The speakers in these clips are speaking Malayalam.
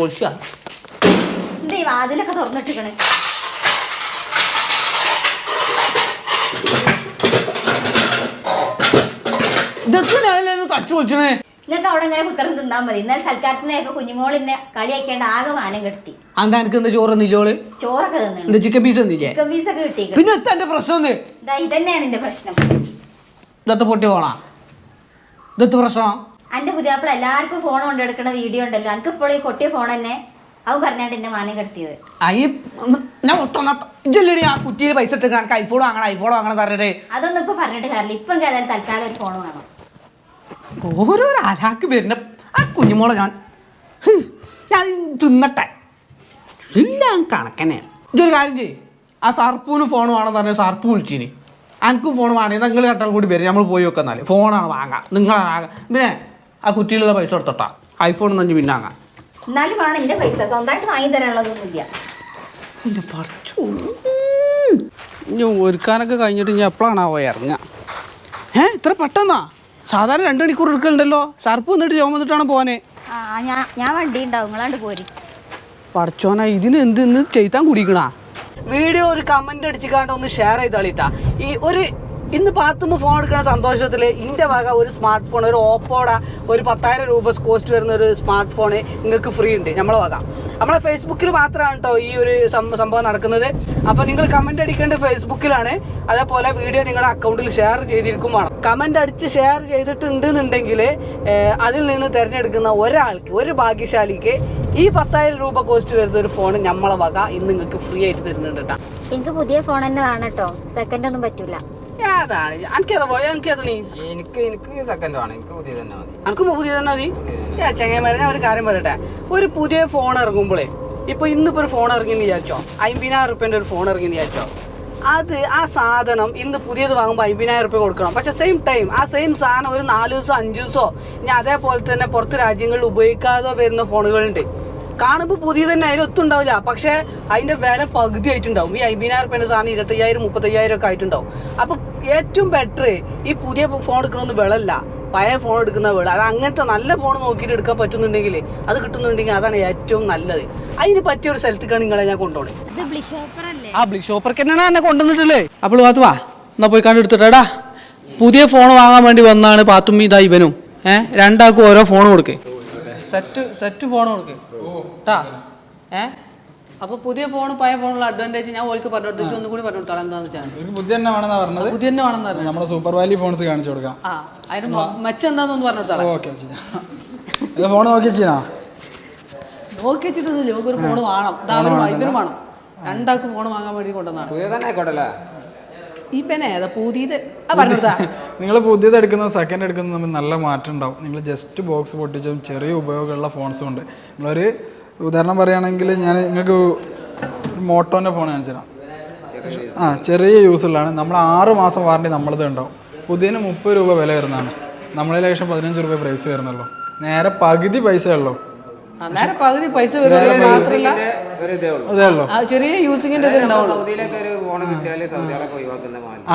പൊളിച്ചാ എന്താ വാതിലൊക്കെ തുറന്നിട്ടിക്കണ് ഇതൊക്കെ തച്ചു പൊളിച്ചണേ നിങ്ങൾക്ക് അവിടെ ഇങ്ങനെ കുത്തരം തിന്നാൻ മതി. എന്നാൽ സൽക്കാരത്തിനായപ്പോ കുഞ്ഞുമോളിന്നെ കളിയാക്കേണ്ട ആകെ മാനം കെടുത്തി. അന്താ എനിക്ക് എന്താ ചോറ് നില്ലോൾ ചോറൊക്കെ തിന്നു എന്താ ചിക്കൻ പീസ് തന്നില്ലേ? ചിക്കൻ പീസൊക്കെ കിട്ടിയേക്കണം. പിന്നെ എത്താ എന്റെ പ്രശ്നം ഒന്ന് ഇതാ ഇതന്നെയാണ് എന്റെ പ്രശ്നം. ഇതത്തെ പൊട്ടി പോണാ? ഇതത്തെ പ്രശ്നം? എന്റെ പുതിയാപ്പിള എല്ലാവർക്കും ഫോൺ കൊണ്ടെടുക്കുന്ന വീഡിയോ ഉണ്ടല്ലോ. എനിക്ക് ഇപ്പോഴും ഈ കൊട്ടിയ ഫോൺ തന്നെ. അവൻ പറഞ്ഞാണ്ട് എന്നെ മാനം കെടുത്തിയത്. ആ കുറ്റിയിൽ പൈസ എനിക്ക് ഐഫോൺ വാങ്ങണം ഐഫോൺ വാങ്ങണം തരട്ടെ അതൊന്നും ഇപ്പൊ പറഞ്ഞിട്ട് കാര്യമില്ല. ഇപ്പം ഏതായാലും തൽക്കാലം ഒരു ഫോൺ വേണം. ഓരോരോ അലാക്ക് വരുന്ന ആ കുഞ്ഞുമോളെ ഞാൻ ഞാൻ തിന്നട്ടെ. എല്ലാം കണക്കനെ ഇതൊരു കാര്യം ചെയ്യ്. ആ സർപ്പൂന് ഫോൺ വേണമെന്ന് പറഞ്ഞാൽ സർപ്പ് വിളിച്ചിനി. എനിക്കും ഫോൺ വേണേ. നിങ്ങൾ കേട്ടാൽ കൂടി വരും. നമ്മൾ പോയി വെക്കുന്നാൽ ഫോണാണ് വാങ്ങാം. നിങ്ങളാണ് വാങ്ങാം പിന്നെ ആ കുറ്റിയിലുള്ള പൈസ കൊടുത്തോട്ടാ ഐഫോൺ ഒന്നും പിന്നെ വാങ്ങാം എന്നാലും വേണം എന്റെ പൈസ. സ്വന്തമായിട്ട് വാങ്ങി തരാനുള്ളതൊന്നുമില്ല. എന്റെ പറിച്ചു. ഇനി ഒരുക്കാനൊക്കെ കഴിഞ്ഞിട്ട് ഞാൻ ഇനി പോയി ഇറങ്ങുക? ഏ ഇത്ര പെട്ടെന്നാ? സാധാരണ രണ്ട് മണിക്കൂർ എടുക്കലുണ്ടല്ലോ. ഷർപ്പ് വന്നിട്ട് ചുമന്നിട്ടാണ് പോനെ ആ ഞാൻ ഞാൻ വണ്ടി ഉണ്ടാവും. നിങ്ങളാണ്ട് പോരി. പഠിച്ചോനാ ഇതിന് എന്ത് ഇന്ന് ചെയ്താൻ കുടിക്കണ? വീഡിയോ ഒരു കമന്റ് അടിച്ചിക്കാണ്ട് ഒന്ന് ഷെയർ ചെയ്താളിട്ടാ. ഈ ഒരു ഇന്ന് പാത്തുമ്പ് ഫോൺ എടുക്കുന്ന സന്തോഷത്തിൽ ഇതിന്റെ വക ഒരു സ്മാർട്ട് ഫോൺ ഒരു ഓപ്പോടെ ഒരു പത്തായിരം രൂപ കോസ്റ്റ് വരുന്ന ഒരു സ്മാർട്ട് ഫോൺ നിങ്ങൾക്ക് ഫ്രീ ഉണ്ട് നമ്മളെ വക. നമ്മളെ ഫേസ്ബുക്കിൽ മാത്രമാണ് കേട്ടോ ഈ ഒരു സംഭവം നടക്കുന്നത്. അപ്പോൾ നിങ്ങൾ കമന്റ് അടിക്കേണ്ടത് ഫേസ്ബുക്കിലാണ് അതേപോലെ വീഡിയോ നിങ്ങളുടെ അക്കൗണ്ടിൽ ഷെയർ ചെയ്തിരിക്കും വേണം. കമന്റ് അടിച്ച് ഷെയർ ചെയ്തിട്ടുണ്ട് എന്നുണ്ടെങ്കിൽ അതിൽ നിന്ന് തിരഞ്ഞെടുക്കുന്ന ഒരാൾക്ക് ഒരു ഭാഗ്യശാലിക്ക് ഈ പത്തായിരം രൂപ കോസ്റ്റ് വരുന്ന ഒരു ഫോൺ നമ്മളെ വക ഇന്ന് നിങ്ങൾക്ക് ഫ്രീ ആയിട്ട് തരുന്നുണ്ട് കേട്ടോ എനിക്ക് പുതിയ ഫോൺ തന്നെ വേണം കേട്ടോ സെക്കൻഡ് ഒന്നും പറ്റൂല. ഏതാണ്? എനിക്കത് പോലെ എനിക്കത് നീ? എനിക്ക് എനിക്ക് സെക്കൻഡ് ആണ് എനിക്ക് പുതിയ തന്നെ മതി. എനിക്ക് പുതിയ തന്നെ മതി? ഏ ചെങ്ങന്മാരെ ഞാൻ ഒരു കാര്യം പറയട്ടെ. ഒരു പുതിയ ഫോൺ ഇറങ്ങുമ്പോഴേ ഇപ്പൊ ഇന്നിപ്പോ ഒരു ഫോൺ ഇറങ്ങി വിചാരിച്ചോ? അമ്പതിനായിരം റുപ്യന്റെ ഒരു ഫോൺ ഇറങ്ങി വിചാരിച്ചോ? അത് ആ സാധനം ഇന്ന് പുതിയത് വാങ്ങുമ്പോൾ അമ്പതിനായിരം റുപ്യ കൊടുക്കണം. പക്ഷെ സെയിം ടൈം ആ സെയിം സാധനം ഒരു നാല് ദിവസം അഞ്ച് ദിവസമോ ഇനി അതേപോലെ തന്നെ പുറത്ത് രാജ്യങ്ങളിൽ ഉപയോഗിക്കാതെ വരുന്ന ഫോണുകളുണ്ട് കാണുമ്പോൾ പുതിയ തന്നെ അതിൽ ഒത്തുണ്ടാവില്ല. പക്ഷെ അതിന്റെ വില പകുതി ആയിട്ടുണ്ടാവും. ഈ അമ്പതിനായിരം റുപ്യേന്റെ സാധനം ഇരുപത്തയ്യായിരം മുപ്പത്തയ്യായിരം ഒക്കെ ആയിട്ടുണ്ടാവും. അപ്പോൾ ഏറ്റവും ബെറ്റർ ഈ പുതിയ ഫോൺ എടുക്കണമെന്ന് വിളല്ല. പഴയ ഫോൺ എടുക്കുന്ന വിള. അത് അങ്ങനത്തെ നല്ല ഫോൺ നോക്കിയിട്ട് എടുക്കാൻ പറ്റുന്നുണ്ടെങ്കിൽ അത് കിട്ടുന്നുണ്ടെങ്കിൽ അതാണ് ഏറ്റവും നല്ലത്. അതിന് പറ്റിയ ഒരു സ്ഥലത്തേക്കാണ് നിങ്ങളെ ഞാൻ കൊണ്ടുപോകണേ ഇത് ബ്ലിഷോപ്പർ അല്ലേ? ആ ബ്ലിക് ഷോപ്പർക്ക് തന്നെയാണ് എന്നെ കൊണ്ടുവന്നിട്ടില്ലേ അപ്പോൾ പാത്തു വാ. എന്നാ പോയി കണ്ടെടുത്തിട്ടാടാ പുതിയ ഫോൺ വാങ്ങാൻ വേണ്ടി വന്നാണ് പാത്തുമ്മി ഇതാ ഇവനും. ഏഹ് രണ്ടാൾക്കും ഓരോ ഫോൺ കൊടുക്കേ. സെറ്റ് സെറ്റ് ഫോൺ കൊടുക്ക്. ട്ടാ. ഏ? അപ്പൊ പുതിയ ഫോൺ പഴയ ഫോണുള്ള അഡ്വാന്റേജ് ഞാൻ ഓൾക്ക് പറഞ്ഞു കൊടുത്തിട്ട് ഒന്നും കൂടി പറഞ്ഞു കൊടുത്താൽ എന്താണെന്ന് വെച്ചാൽ പുതിയ ബുദ്ധി തന്നെ വേണമെന്നാ പറഞ്ഞത്? പുതിയ തന്നെ വേണമെന്ന് പറഞ്ഞു നമ്മുടെ സൂപ്പർ വാലി ഫോൺസ് കാണിച്ചു കൊടുക്കാം. ആ അതിന് മെച്ചം എന്താണെന്ന് പറഞ്ഞു ഓക്കെ ഇത് ഫോൺ നോക്കി ചെയ്യാ നോക്കി വെച്ചിട്ടൊന്നുമില്ല നമുക്ക് ഒരു ഫോൺ വേണം. ഇതാവരും ഇതിനും വേണം. രണ്ടാൾക്ക് ഫോൺ വാങ്ങാൻ വേണ്ടി കൊണ്ടുവന്നാണ് പുതിയ തന്നെ ആയിക്കോട്ടല്ലേ ഈ നിങ്ങൾ പുതിയത്. എടുക്കുന്ന സെക്കൻഡ് എടുക്കുന്ന തമ്മിൽ നല്ല മാറ്റം ഉണ്ടാവും. നിങ്ങൾ ജസ്റ്റ് ബോക്സ് പൊട്ടിച്ചും ചെറിയ ഉപയോഗമുള്ള ഫോൺസും ഉണ്ട് നിങ്ങളൊരു ഉദാഹരണം പറയുകയാണെങ്കിൽ ഞാൻ നിങ്ങൾക്ക് മോട്ടോന്റെ ഫോൺ കാണിച്ചു തരാം. ആ ചെറിയ യൂസുള്ളതാണ് നമ്മൾ ആറ് മാസം വാറണ്ടി നമ്മളത് ഉണ്ടാവും. പുതിയതിന് മുപ്പത് രൂപ വില വരുന്നതാണ്. നമ്മളെ ലക്ഷം പതിനഞ്ച് രൂപ പ്രൈസ് വരുന്നുള്ളൂ. നേരെ പകുതി പൈസ ഉള്ളൂ. അന്നേരം പകുതി പൈസ മാത്രമല്ല ചെറിയ യൂസിങ്ങിന്റെ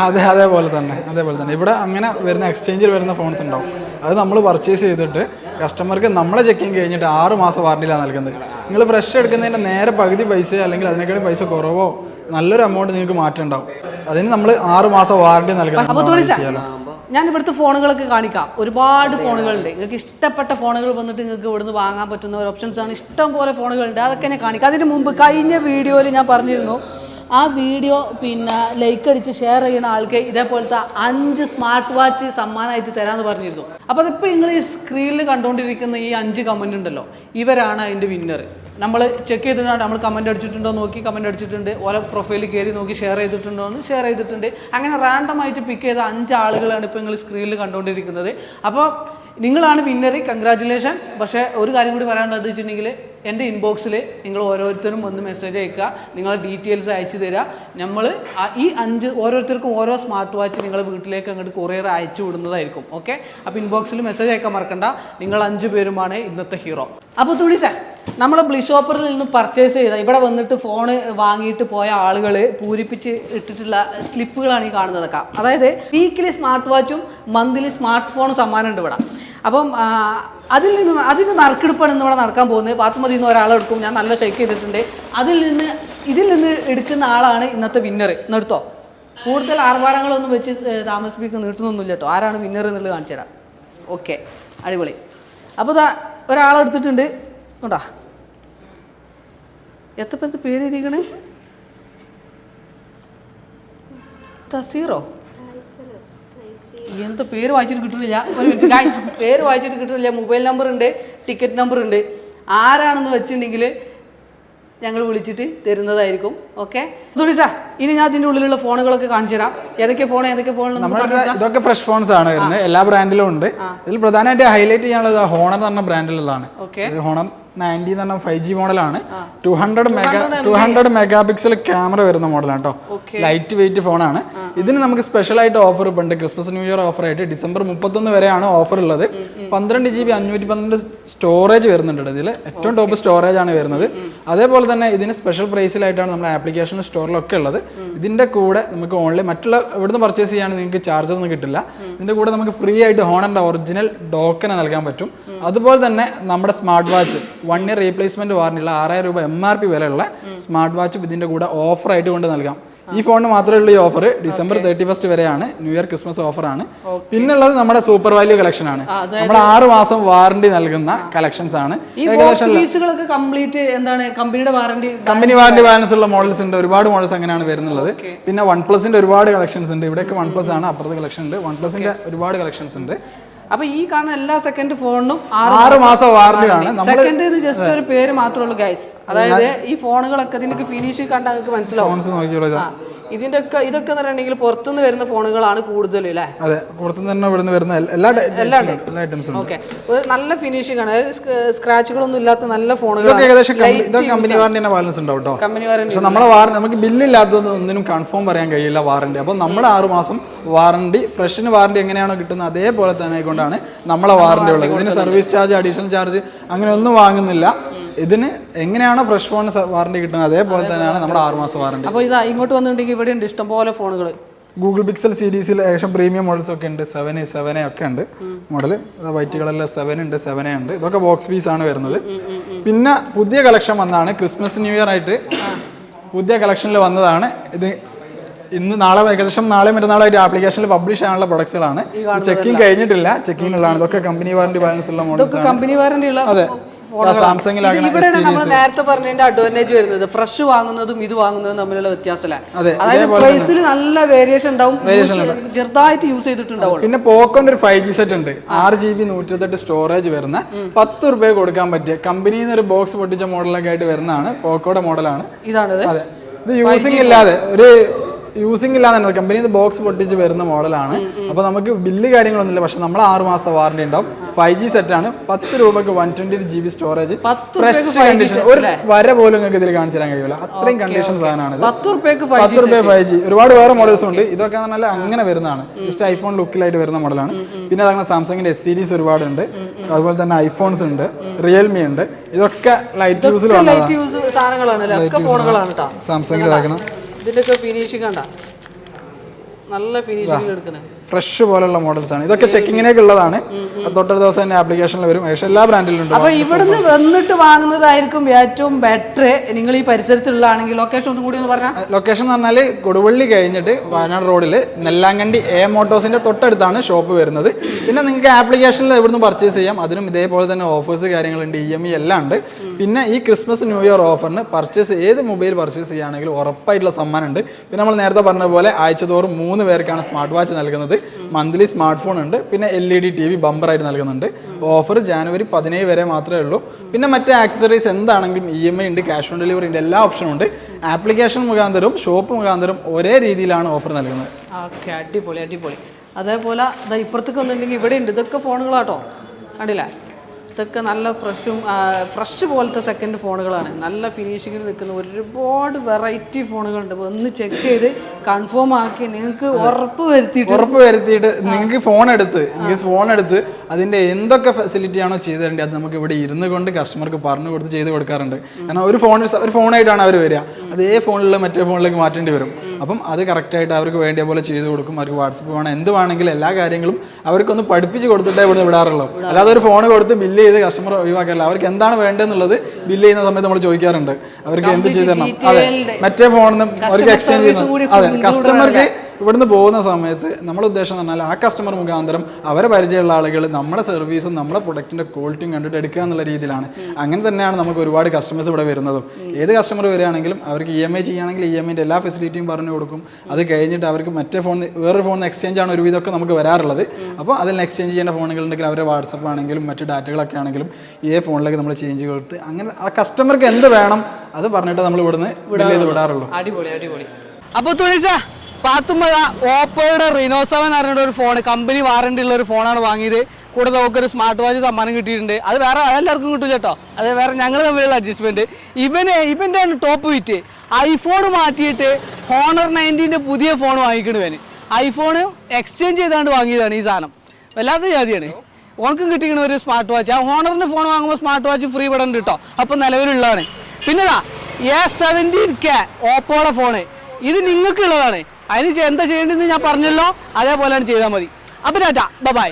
അതെ അതേപോലെ തന്നെ അതേപോലെ തന്നെ. ഇവിടെ അങ്ങനെ വരുന്ന എക്സ്ചേഞ്ചിൽ വരുന്ന ഫോൺസ് ഉണ്ടാവും. അത് നമ്മൾ പർച്ചേസ് ചെയ്തിട്ട് കസ്റ്റമർക്ക് നമ്മളെ ചെക്കിങ് കഴിഞ്ഞിട്ട് ആറ് മാസം വാറണ്ടിയിലാണ് നൽകുന്നത്. നിങ്ങൾ ഫ്രഷ് എടുക്കുന്നതിന്റെ നേരെ പകുതി പൈസ അല്ലെങ്കിൽ അതിനേക്കാളും പൈസ കുറവോ നല്ലൊരു എമൗണ്ട് നിങ്ങൾക്ക് മാറ്റം ഉണ്ടാവും. അതിന് നമ്മൾ ആറ് മാസം വാറണ്ടി നൽകണം. ഞാൻ ഇവിടുത്തെ ഫോണുകളൊക്കെ കാണിക്കാം. ഒരുപാട് ഫോണുകളുണ്ട്. നിങ്ങൾക്ക് ഇഷ്ടപ്പെട്ട ഫോണുകൾ വന്നിട്ട് നിങ്ങൾക്ക് ഇവിടുന്ന് വാങ്ങാൻ പറ്റുന്ന ഒരു ഓപ്ഷൻസ് ആണ്. ഇഷ്ടം പോലെ ഫോണുകളുണ്ട്. അതൊക്കെ ഞാൻ കാണിക്കാം. അതിന് മുമ്പ് കഴിഞ്ഞ വീഡിയോയിൽ ഞാൻ പറഞ്ഞിരുന്നു ആ വീഡിയോ പിന്നെ ലൈക്ക് അടിച്ച് ഷെയർ ചെയ്യുന്ന ആൾക്ക് ഇതേപോലത്തെ അഞ്ച് സ്മാർട്ട് വാച്ച് സമ്മാനമായിട്ട് തരാമെന്ന് പറഞ്ഞിരുന്നു. അപ്പോൾ അതിപ്പോൾ നിങ്ങൾ ഈ സ്ക്രീനിൽ കണ്ടുകൊണ്ടിരിക്കുന്ന ഈ അഞ്ച് കമന്റ് ഉണ്ടല്ലോ ഇവരാണ് അതിന്റെ വിന്നർ നമ്മൾ ചെക്ക് ചെയ്തിട്ടുണ്ട് നമ്മൾ കമന്റ് അടിച്ചിട്ടുണ്ടോ നോക്കി കമന്റ് അടിച്ചിട്ടുണ്ട്. ഓരോ പ്രൊഫൈലിൽ കയറി നോക്കി ഷെയർ ചെയ്തിട്ടുണ്ടോ എന്ന് ഷെയർ ചെയ്തിട്ടുണ്ട്. അങ്ങനെ റാൻഡമായിട്ട് പിക്ക് ചെയ്ത അഞ്ച് ആളുകളാണ് ഇപ്പോൾ നിങ്ങൾ സ്ക്രീനിൽ കണ്ടുകൊണ്ടിരിക്കുന്നത് അപ്പോൾ നിങ്ങളാണ് വിന്നർ കൺഗ്രാറ്റുലേഷൻ പക്ഷേ ഒരു കാര്യം കൂടി പറയാനുള്ളത് വെച്ചിട്ടുണ്ടെങ്കിൽ എന്റെ ഇൻബോക്സിൽ നിങ്ങൾ ഓരോരുത്തരും ഒന്ന് മെസ്സേജ് അയക്കുക. നിങ്ങൾ ഡീറ്റെയിൽസ് അയച്ചു തരിക നമ്മൾ ഈ അഞ്ച് ഓരോരുത്തർക്കും ഓരോ സ്മാർട്ട് വാച്ച് നിങ്ങൾ വീട്ടിലേക്ക് അങ്ങോട്ട് കൊറിയർ അയച്ചു വിടുന്നതായിരിക്കും. ഓക്കെ അപ്പോൾ ഇൻബോക്സിൽ മെസ്സേജ് അയക്കാൻ മറക്കണ്ട. നിങ്ങൾ അഞ്ച് പേരുമാണ് ഇന്നത്തെ ഹീറോ അപ്പോൾ തുണി സാർ നമ്മുടെ ബ്ലിഷോപ്പറിൽ നിന്ന് പർച്ചേസ് ചെയ്ത ഇവിടെ വന്നിട്ട് ഫോൺ വാങ്ങിയിട്ട് പോയ ആളുകൾ പൂരിപ്പിച്ച് ഇട്ടിട്ടുള്ള സ്ലിപ്പുകളാണ് ഈ കാണുന്നതൊക്കെ അതായത് വീക്കിലി സ്മാർട്ട് വാച്ചും മന്ത്ലി സ്മാർട്ട് ഫോണും സമ്മാനമുണ്ട് ഇവിടെ. അപ്പം അതിൽ നിന്ന് അതിന് നറുക്കെടുപ്പാണ് ഇന്ന് ഇവിടെ നടക്കാൻ പോകുന്നത്. പാത്തുമതി ഒരാൾ എടുക്കും. ഞാൻ നല്ല ഷെയ്ക്ക് ചെയ്തിട്ടുണ്ട്. അതിൽ നിന്ന് ഇതിൽ നിന്ന് എടുക്കുന്ന ആളാണ് ഇന്നത്തെ വിന്നർ നിർത്തോ? കൂടുതൽ ആർഭാടങ്ങളൊന്നും വെച്ച് താമസിപ്പിക്കുന്ന നീട്ടുന്നൊന്നുമില്ല കേട്ടോ. ആരാണ് വിന്നർ എന്നുള്ളത് കാണിച്ചു തരാം. ഓക്കെ. അടിപൊളി. അപ്പോൾ ഇതാ ഒരാളെടുത്തിട്ടുണ്ട് കൊണ്ടാ? എത്ര പേര് ഇരിക്കണേ തസീറോ? എന്താ പേര് വായിച്ചിട്ട് കിട്ടുന്നില്ല? ഒരു മിനിറ്റ് ഗൈസ് പേര് വായിച്ചിട്ട് കിട്ടുന്നില്ല. മൊബൈൽ നമ്പർ ഉണ്ട് ടിക്കറ്റ് നമ്പർ ഉണ്ട്. ആരാണെന്ന് വെച്ചിട്ടുണ്ടെങ്കിൽ ഞങ്ങൾ വിളിച്ചിട്ട് തരുന്നതായിരിക്കും. ഓക്കെ സാർ ഇനി ഞാൻ അതിന്റെ ഉള്ളിലുള്ള ഫോണുകളൊക്കെ കാണിച്ചു തരാം. ഏതൊക്കെ ഫോൺ ഏതൊക്കെ ഫോൺ ഇതൊക്കെ ഫ്രഷ് ഫോൺസ് ആണ് വരുന്നത്. എല്ലാ ബ്രാൻഡിലും ഉണ്ട്. ഇതിൽ പ്രധാനമായിട്ട് ഹൈലൈറ്റ് ചെയ്യാനുള്ളത് ഹോണർ എന്ന ബ്രാൻഡിലുള്ളതാണ് ഹോണർ നയന്റി എന്ന് പറഞ്ഞാൽ ഫൈവ് ജി മോഡലാണ്. Two hundred mega two hundred megapixel camera വരുന്ന മോഡലാണ് കേട്ടോ ലൈറ്റ് വെയിറ്റ് ഫോണാണ് ഇതിന് നമുക്ക് സ്പെഷ്യൽ ആയിട്ട് ഓഫർ ഇപ്പോൾ ഉണ്ട്. ക്രിസ്മസ് ന്യൂ ഇയർ ഓഫർ ആയിട്ട് ഡിസംബർ മുപ്പത്തൊന്ന് വരെയാണ് ഓഫർ ഉള്ളത്. പന്ത്രണ്ട് ജി ബി അഞ്ഞൂറ്റി പന്ത്രണ്ട് സ്റ്റോറേജ് വരുന്നുണ്ട് ഇതിൽ ഏറ്റവും ടോപ്പ് സ്റ്റോറേജ് ആണ് വരുന്നത്. അതേപോലെ തന്നെ ഇതിന് സ്പെഷ്യൽ പ്രൈസിലായിട്ടാണ് നമ്മുടെ ആപ്ലിക്കേഷൻ സ്റ്റോറിലൊക്കെ ഉള്ളത്. ഇതിന്റെ കൂടെ നമുക്ക് ഓൺലൈൻ മറ്റുള്ള ഇവിടുന്ന് പർച്ചേസ് ചെയ്യുകയാണെങ്കിൽ നിങ്ങൾക്ക് ചാർജ് ഒന്നും കിട്ടില്ല. ഇതിന്റെ കൂടെ നമുക്ക് ഫ്രീ ആയിട്ട് ഹോണറിന്റെ ഒറിജിനൽ ഡോക്കനെ നൽകാൻ പറ്റും. അതുപോലെ തന്നെ നമ്മുടെ smart watch one year replacement വാറണ്ടിയുള്ള ആറായിരം രൂപ എം ആർ പി വിലയുള്ള സ്മാർട്ട് വാച്ച് ഇതിന്റെ കൂടെ ഓഫർ ആയിട്ട് കൊണ്ട് നൽകാം. ഈ ഫോണിന് മാത്രമേ ഉള്ളൂ ഈ ഓഫർ ഡിസംബർ തേർട്ടി ഫസ്റ്റ് വരെയാണ്. ന്യൂ ഇയർ ക്രിസ്മസ് ഓഫർ ആണ്. പിന്നുള്ളത് നമ്മുടെ സൂപ്പർ വാല്യൂ കളക്ഷൻ ആണ്. നമ്മൾ ആറ് മാസം വാറണ്ടി നൽകുന്ന കളക്ഷൻസ് ആണ്. കംപ്ലീറ്റ് എന്താണ്? കമ്പനിയുടെ വാറണ്ടി കമ്പനി വാറണ്ടി ബാലൻസ് ഉള്ള മോഡൽസ് ഉണ്ട്. ഒരുപാട് മോഡൽസ് അങ്ങനെയാണ് വരുന്നുള്ളത്. പിന്നെ വൺ പ്ലസിന്റെ ഒരുപാട് കളക്ഷൻസ് ഉണ്ട്. ഇവിടെയൊക്കെ വൺ പ്ലസ് ആണ്. അപ്പുറത്തെ കളക്ഷൻ ഉണ്ട്. വൺ പ്ലസിന്റെ ഒരുപാട് കളക്ഷൻസ് ഉണ്ട്. അപ്പൊ ഈ കാണുന്ന എല്ലാ സെക്കൻഡ് ഫോണിനും ആറ് മാസം വാറണ്ടി ആണ്. സെക്കൻഡ് ഇത് ജസ്റ്റ് ഒരു പേര് മാത്രമേ ഉള്ളൂ ഗൈസ് അതായത് ഈ ഫോണുകളൊക്കെ ഇതിന്റെ ഫിനിഷ് കണ്ടാൽ നിങ്ങൾക്ക് മനസ്സിലാവും. ഇതിന്റെ ഒക്കെ ഇതൊക്കെ എന്ന് പറഞ്ഞിട്ടുണ്ടെങ്കിൽ പുറത്തുനിന്ന് വരുന്ന ഫോണുകളാണ് കൂടുതൽ അല്ലേ? അതെ പുറത്തുനിന്ന് തന്നെ ഇവിടുന്ന് വരുന്ന എല്ലാ- ഐറ്റംസും ഓക്കെ. നല്ല ഫിനിഷിംഗ് ആണ്. അതായത് സ്ക്രാച്ചുകളൊന്നും ഇല്ലാത്ത നല്ല ഫോണുകൾ ഏകദേശം കമ്പനി- വാറന്റി ബാലൻസ് ഉണ്ടാവും കേട്ടോ കമ്പനി വാറന്റി നമ്മുടെ നമ്മളെ വാറണ്ടി നമുക്ക് ബില്ലില്ലാത്തതൊന്നും ഒന്നിനും കൺഫേം പറയാൻ കഴിയില്ല വാറന്റി അപ്പോൾ നമ്മുടെ ആറ് മാസം വാറണ്ടി ഫ്രഷിന് വാറണ്ടി എങ്ങനെയാണോ കിട്ടുന്നത് അതേപോലെ തന്നെ ആയിക്കൊണ്ടാണ് നമ്മളെ വാറണ്ടി ഉള്ളത്. ഇതിന് സർവീസ് ചാർജ് അഡീഷണൽ ചാർജ് അങ്ങനെ ഒന്നും വാങ്ങുന്നില്ല. ഇതിന് എങ്ങനെയാണോ ഫ്രഷ് ഫോൺ വാറണ്ടി കിട്ടുന്നത്? അതേപോലെ തന്നെയാണ് നമ്മുടെ ആറ് മാസം വാറണ്ടി അപ്പോൾ ഇതാ ഇങ്ങോട്ട് വന്നിട്ടുണ്ടെങ്കിൽ ഇവിടെ ഉണ്ട് ഇഷ്ടംപോലെ ഫോണുകൾ ഗൂഗിൾ പിക്സൽ സീരീസിൽ ഏകദേശം പ്രീമിയം മോഡൽസ് ഒക്കെ ഉണ്ട്. സെവൻ സെവൻ ഒക്കെ ഉണ്ട്. മോഡൽ വൈറ്റ് കളറിലെ സെവൻ ഉണ്ട് സെവൻ ഉണ്ട്. ഇതൊക്കെ ബോക്സ് പീസ് ആണ് വരുന്നത്. പിന്നെ പുതിയ കളക്ഷൻ വന്നതാണ്. ക്രിസ്മസ് ന്യൂ ഇയർ ആയിട്ട് പുതിയ കളക്ഷനിൽ വന്നതാണ്. ഇത് ഇന്ന് നാളെ ഏകദേശം നാളെ മറ്റന്നാളായിട്ട് ആപ്ലിക്കേഷനിൽ പബ്ലിഷ് ചെയ്യാനുള്ള പ്രൊഡക്ട്സുകളാണ് ചെക്കിംഗ് കഴിഞ്ഞിട്ടില്ല. ചെക്കിംഗ് ഉള്ളതാണ്. ഇതൊക്കെ കമ്പനി വാറണ്ടി ബാലൻസ് ഉള്ള മോഡൽസ് കമ്പനി വാറണ്ടി ഉള്ള അതെ. ഇവിടെയാണ് നമ്മൾ നേരത്തെ പറഞ്ഞതിന്റെ അഡ്വാന്റേജ് വരുന്നത്. ഫ്രഷ് വാങ്ങുന്നതും ഇത് വാങ്ങുന്നതും തമ്മിലുള്ള വ്യത്യാസമല്ല? അതെ, അതായത് പ്രൈസിൽ നല്ല വേരിയേഷൻ ഉണ്ടാവും. ചെറുതായിട്ട് യൂസ് ചെയ്തിട്ടുണ്ടാവും. പിന്നെ പോക്കോന്റെ ഒരു ഫൈവ് ജി സെറ്റ് ഉണ്ട്. ആറ് ജി ബി നൂറ്റെട്ട് സ്റ്റോറേജ് വരുന്ന പത്ത് രൂപ കൊടുക്കാൻ പറ്റിയ കമ്പനിയിൽ നിന്ന് ഒരു ബോക്സ് പൊട്ടിച്ച മോഡലൊക്കെ ആയിട്ട് വരുന്നതാണ്. പോക്കോയുടെ മോഡലാണ് ഇതാണ് ഇത് യൂസിങ് ഇല്ലാതെ ഒരു യൂസിങ് ഇല്ലാതെ തന്നെ കമ്പനി ബോക്സ് പൊട്ടിച്ച് വരുന്ന മോഡലാണ് അപ്പൊ നമുക്ക് ബില്ല് കാര്യങ്ങളൊന്നുമില്ല. പക്ഷെ നമ്മൾ ആറ് മാസം വാറണ്ടി ഉണ്ടാവും. ഫൈവ് ജി സെറ്റ് ആണ്. പത്ത് രൂപക്ക് one twenty G B storage fresh രൂപയ്ക്ക് 5G കണ്ടീഷൻ ഒരു വര പോലും നിങ്ങൾക്ക് ഇതിൽ കാണിച്ചു തരാൻ കഴിയില്ല. അത്രയും കണ്ടീഷൻ സാധനമാണ് പത്ത് ഫൈവ് റുപ്യ ഫൈവ് ജി ഒരുപാട് വേറെ മോഡൽസ് ഉണ്ട്. ഇതൊക്കെ പറഞ്ഞാൽ അങ്ങനെ വരുന്നതാണ്. ജസ്റ്റ് ഐഫോൺ ലുക്കിലായിട്ട് വരുന്ന മോഡലാണ് പിന്നെ അതങ്ങനെ സാംസങ്ങിന്റെ എസ് സീരീസ് ഒരുപാടുണ്ട്. അതുപോലെ തന്നെ ഐഫോൺസ് ഉണ്ട്. റിയൽമി ഉണ്ട്. ഇതൊക്കെ ലൈറ്റ് യൂസിൽ സാധനങ്ങളാണ് സാംസങ്ങിൽ ഇതാക്കണം. ഇതിന്റെ ഒക്കെ ഫിനിഷിംഗ് കണ്ട? നല്ല ഫിനിഷിംഗ് എടുക്കുന്നത് ഫ്രഷ് പോലുള്ള മോഡൽസ് ആണ് ഇതൊക്കെ ചെക്കിങ്ങിനേക്ക് ഉള്ളതാണ്. തൊട്ടടുത്ത ദിവസം തന്നെ ആപ്ലിക്കേഷനിൽ വരും. പക്ഷേ എല്ലാ ബ്രാൻഡിലും ഉണ്ട് അപ്പോൾ ഇവിടുന്ന് വന്നിട്ട് വാങ്ങുന്നതായിരിക്കും ഏറ്റവും ബെറ്റർ നിങ്ങൾ ഈ പരിസരത്തുള്ളതാണെങ്കിൽ ലൊക്കേഷൻ ഒന്നും കൂടി ഒന്ന് പറഞ്ഞാൽ ലൊക്കേഷൻ എന്ന് പറഞ്ഞാൽ കൊടുവള്ളി കഴിഞ്ഞിട്ട് വയനാട് റോഡിൽ നെല്ലാങ്കണ്ടി എ മോട്ടോസിന്റെ തൊട്ടടുത്താണ് ഷോപ്പ് വരുന്നത്. പിന്നെ നിങ്ങൾക്ക് ആപ്ലിക്കേഷനിൽ എവിടുന്ന് പർച്ചേസ് ചെയ്യാം. അതിനും ഇതേപോലെ തന്നെ ഓഫേഴ്സ് കാര്യങ്ങളുണ്ട് ഇ എം ഇ എല്ലാം ഉണ്ട്. പിന്നെ ഈ ക്രിസ്മസ് ന്യൂ ഇയർ ഓഫറിന് പർച്ചേസ് ഏത് മൊബൈൽ പർച്ചേസ് ചെയ്യുകയാണെങ്കിലും ഉറപ്പായിട്ടുള്ള സമ്മാനമുണ്ട്. പിന്നെ നമ്മൾ നേരത്തെ പറഞ്ഞ പോലെ ആഴ്ചതോറും മൂന്ന് പേർക്കാണ് സ്മാർട്ട് വാച്ച് നൽകുന്നത്. മന്ത്ലി സ്മാർട്ട് ഫോൺ ഉണ്ട്. പിന്നെ L E D T V ബമ്പറായിട്ട് നൽകുന്നുണ്ട്. ഓഫർ ജാനുവരി പതിനേഴ് വരെ മാത്രമേ ഉള്ളൂ. പിന്നെ മറ്റ് ആക്സസറീസ് എന്താണെങ്കിലും ഇ എം ഐ ഉണ്ട് ക്യാഷ് ഓൺ ഡെലിവറി ഉണ്ട് എല്ലാ ഓപ്ഷനും ഉണ്ട്. ആപ്ലിക്കേഷൻ മുഖാന്തരം ഷോപ്പ് മുഖാന്തരം ഒരേ രീതിയിലാണ് ഓഫർ നൽകുന്നത്. ഓക്കെ അടിപൊളി അടിപൊളി. അതേപോലെ ഇപ്പുറത്തേക്ക് വന്നിട്ടുണ്ടെങ്കിൽ ഇവിടെ ഉണ്ട് ഇതൊക്കെ ഫോണുകളാട്ടോ. കണ്ടില്ലേ? ഇതൊക്കെ നല്ല ഫ്രഷും ഫ്രഷ് പോലത്തെ സെക്കൻഡ് ഫോണുകളാണ്. നല്ല ഫിനിഷിങ്ങിൽ നിൽക്കുന്ന ഒരുപാട് വെറൈറ്റി ഫോണുകളുണ്ട്. അപ്പോൾ ഒന്ന് ചെക്ക് ചെയ്ത് കൺഫേം ആക്കി നിങ്ങൾക്ക് ഉറപ്പ് വരുത്തിയിട്ട് ഉറപ്പ് വരുത്തിയിട്ട് നിങ്ങൾക്ക് ഫോൺ എടുത്ത് നിങ്ങൾക്ക് ഫോൺ എടുത്ത് അതിന്റെ എന്തൊക്കെ ഫെസിലിറ്റി ആണോ ചെയ്തു തരേണ്ടത് അത് നമുക്ക് ഇവിടെ ഇരുന്ന് കൊണ്ട് കസ്റ്റമർക്ക് പറഞ്ഞു കൊടുത്ത് ചെയ്ത് കൊടുക്കാറുണ്ട്. കാരണം ഒരു ഫോൺ ഒരു ഫോണായിട്ടാണ് അവർ വരിക. അതേ ഫോണിൽ മറ്റേ ഫോണിലേക്ക് മാറ്റേണ്ടി വരും. അപ്പം അത് കറക്റ്റായിട്ട് അവർക്ക് വേണ്ടിയ പോലെ ചെയ്തു കൊടുക്കും. അവർക്ക് വാട്സപ്പ് വേണം എന്ത് വേണമെങ്കിലും എല്ലാ കാര്യങ്ങളും അവർക്കൊന്ന് പഠിപ്പിച്ച് കൊടുത്തിട്ടേ ഇവിടെ വിടാറുള്ളൂ. അല്ലാതെ ഒരു ഫോൺ കൊടുത്ത് ബില്ല് ചെയ്ത് കസ്റ്റമർ ഒഴിവാക്കാറില്ല. അവർക്ക് എന്താണ് വേണ്ടതെന്നുള്ളത് ബില്ല് ചെയ്യുന്ന സമയത്ത് നമ്മൾ ചോദിക്കാറുണ്ട്. അവർക്ക് എന്ത് ചെയ്തു തരണം? അതെ. മറ്റേ ഫോണിൽ നിന്നും അവർക്ക് എക്സ്ചേഞ്ച് ചെയ്യണം അതെ. കസ്റ്റമർക്ക് ഇവിടുന്ന് പോകുന്ന സമയത്ത് നമ്മൾ ഉദ്ദേശം എന്ന് പറഞ്ഞാൽ ആ കസ്റ്റമർ മുഖാന്തരം അവരെ പരിചയമുള്ള ആളുകൾ നമ്മുടെ സർവീസും നമ്മുടെ പ്രൊഡക്റ്റിന്റെ ക്വാളിറ്റിയും കണ്ടിട്ട് എടുക്കുക എന്നുള്ള രീതിയിലാണ്. അങ്ങനെ തന്നെയാണ് നമുക്ക് ഒരുപാട് കസ്റ്റമേഴ്സ് ഇവിടെ വരുന്നതും. ഏത് കസ്റ്റമർ വരികയാണെങ്കിലും അവർക്ക് ഇ എം ഐ ചെയ്യുകയാണെങ്കിൽ ഇ എം ഐന്റെ എല്ലാ ഫെസിലിറ്റിയും പറഞ്ഞു കൊടുക്കും. അത് കഴിഞ്ഞിട്ട് അവർക്ക് മറ്റേ ഫോൺ വേറൊരു ഫോൺ എക്സ്ചേഞ്ച് ആണ് ഒരു വിധമൊക്കെ നമുക്ക് വരാറുള്ളത്. അപ്പോൾ അതിൽ എക്സ്ചേഞ്ച് ചെയ്യേണ്ട ഫോണുകളുണ്ടെങ്കിൽ അവരുടെ വാട്സപ്പ് ആണെങ്കിലും മറ്റു ഡാറ്റകളൊക്കെ ആണെങ്കിലും ഈ ഫോണിലേക്ക് നമ്മൾ ചേഞ്ച് കൊടുത്ത് അങ്ങനെ ആ കസ്റ്റമർക്ക് എന്ത് വേണം അത് പറഞ്ഞിട്ട് നമ്മൾ ഇവിടുന്ന് വിടാറുള്ളൂ. അടിപൊളി അടിപൊളി. അപ്പൊ തുളിച്ച പാത്തുമ്പഴ ഓപ്പോയുടെ റിനോ സെവൻ പറഞ്ഞിട്ട് ഒരു ഫോൺ കമ്പനി വാറണ്ടി ഉള്ള ഒരു ഫോണാണ് വാങ്ങിയത്. കൂടെ നമുക്കൊരു സ്മാർട്ട് വാച്ച് സമ്മാനം കിട്ടിയിട്ടുണ്ട്. അത് വേറെ എല്ലാവർക്കും കിട്ടും കേട്ടോ. അത് വേറെ ഞങ്ങൾ തമ്മിലുള്ള അഡ്ജസ്റ്റ്മെന്റ് ഇവന് ആണ് ടോപ്പ് വിറ്റ് ഐഫോൺ മാറ്റിയിട്ട് ഹോണർ നയന്റീന്റെ പുതിയ ഫോൺ വാങ്ങിക്കണവന് ഐഫോൺ എക്സ്ചേഞ്ച് ചെയ്താണ്ട് വാങ്ങിയതാണ് ഈ സാധനം. വല്ലാത്ത ജാതിയാണ്. ഓണക്കും കിട്ടിക്കണ ഒരു സ്മാർട്ട് വാച്ച് ആ ഹോണറിന്റെ ഫോൺ വാങ്ങുമ്പോൾ സ്മാർട്ട് വാച്ച് ഫ്രീ പെടേണ്ട കിട്ടോ കേട്ടോ. അപ്പൊ നിലവിലുള്ളതാണ്. പിന്നെടാ എ സെവന്റീൻ കെ ഓപ്പോയുടെ ഫോണ് ഇത് നിങ്ങൾക്ക് ഉള്ളതാണ് അതിന് എന്താ ചെയ്യേണ്ടതെന്ന് ഞാൻ പറഞ്ഞല്ലോ. അതേപോലെയാണ് ചെയ്താൽ മതി. അപ്പൊ ടാറ്റ ബൈ